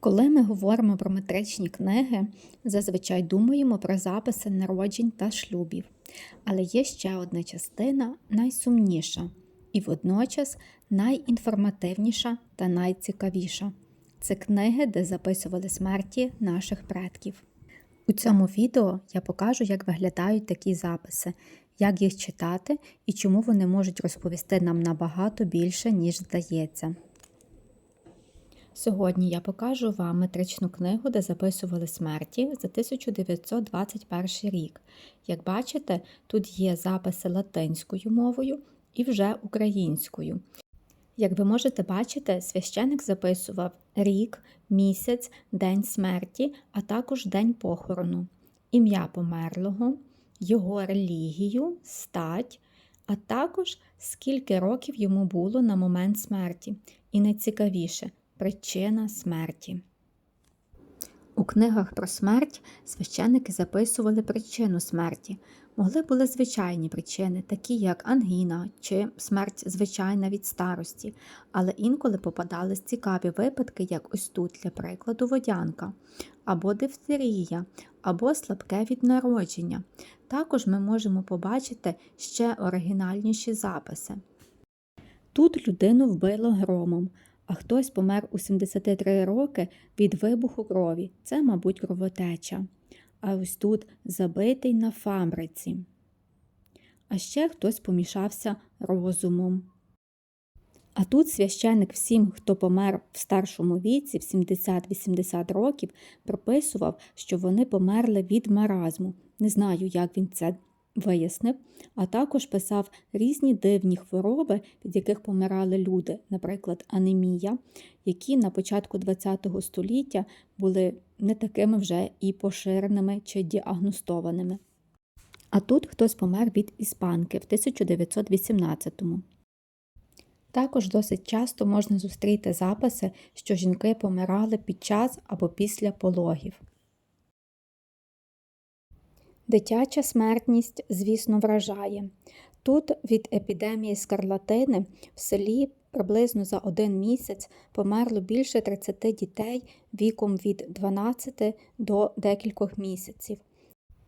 Коли ми говоримо про метричні книги, зазвичай думаємо про записи народжень та шлюбів. Але є ще одна частина найсумніша і водночас найінформативніша та найцікавіша. Це книги, де записували смерті наших предків. У цьому відео я покажу, як виглядають такі записи, як їх читати і чому вони можуть розповісти нам набагато більше, ніж здається. Сьогодні я покажу вам метричну книгу, де записували смерті за 1921 рік. Як бачите, тут є записи латинською мовою і вже українською. Як ви можете бачити, священик записував рік, місяць, день смерті, а також день похорону, ім'я померлого, його релігію, стать, а також скільки років йому було на момент смерті. І найцікавіше причина смерті. У книгах про смерть священники записували причину смерті. Могли були звичайні причини, такі як ангіна чи смерть звичайна від старості, але інколи попадались цікаві випадки, як ось тут, для прикладу, водянка, або дифтерія, або слабке від народження. Також ми можемо побачити ще оригінальніші записи. Тут людину вбило громом, а хтось помер у 73 роки від вибуху крові. Це, мабуть, кровотеча. А ось тут забитий на фабриці. А ще хтось помішався розумом. А тут священик всім, хто помер в старшому віці, в 70-80 років, прописував, що вони померли від маразму. Не знаю, як він це вияснив, а також писав різні дивні хвороби, від яких помирали люди, наприклад, анемія, які на початку ХХ століття були не такими вже і поширеними чи діагностованими. А тут хтось помер від іспанки в 1918-му. Також досить часто можна зустріти записи, що жінки помирали під час або після пологів. Дитяча смертність, звісно, вражає. Тут від епідемії скарлатини в селі приблизно за один місяць померло більше 30 дітей віком від 12 до декількох місяців.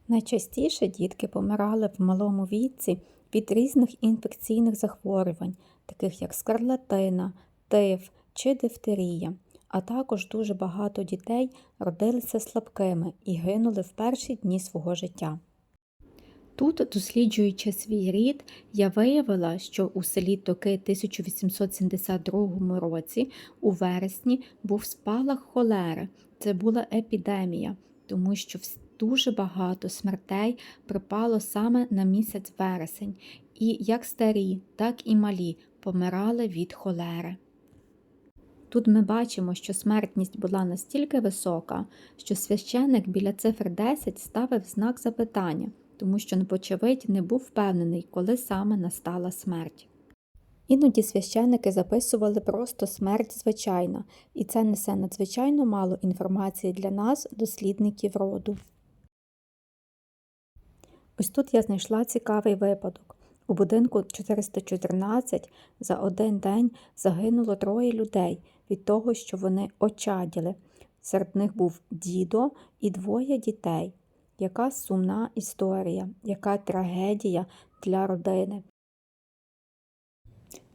Найчастіше дітки помирали в малому віці від різних інфекційних захворювань, таких як скарлатина, тиф чи дифтерія а також дуже багато дітей родилися слабкими і гинули в перші дні свого життя. Тут, досліджуючи свій рід, я виявила, що у селі Токи 1872 році у вересні був спалах холери. Це була епідемія, тому що дуже багато смертей припало саме на місяць вересень, і як старі, так і малі помирали від холери. Тут ми бачимо, що смертність була настільки висока, що священик біля цифр 10 ставив знак запитання, тому що непочевидь не був впевнений, коли саме настала смерть. Іноді священники записували просто смерть звичайна, і це несе надзвичайно мало інформації для нас, дослідників роду. Ось тут я знайшла цікавий випадок. У будинку 414 за один день загинуло троє людей від того, що вони очаділи. Серед них був дідо і двоє дітей. Яка сумна історія, яка трагедія для родини.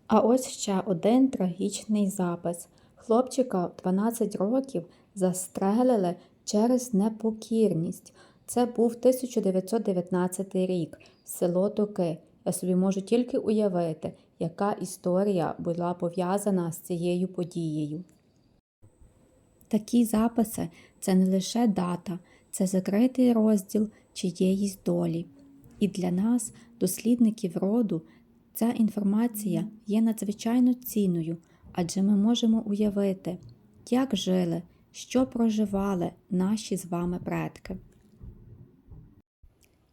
А ось ще один трагічний запис. Хлопчика в 12 років застрелили через непокірність. Це був 1919 рік, село Токи. Я собі можу тільки уявити, яка історія була пов'язана з цією подією. Такі записи це не лише дата, це закритий розділ чиєїсь долі. І для нас, дослідників роду, ця інформація є надзвичайно цінною, адже ми можемо уявити, як жили, що проживали наші з вами предки.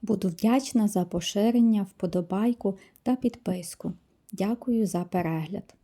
Буду вдячна за поширення, вподобайку та підписку. Дякую за перегляд!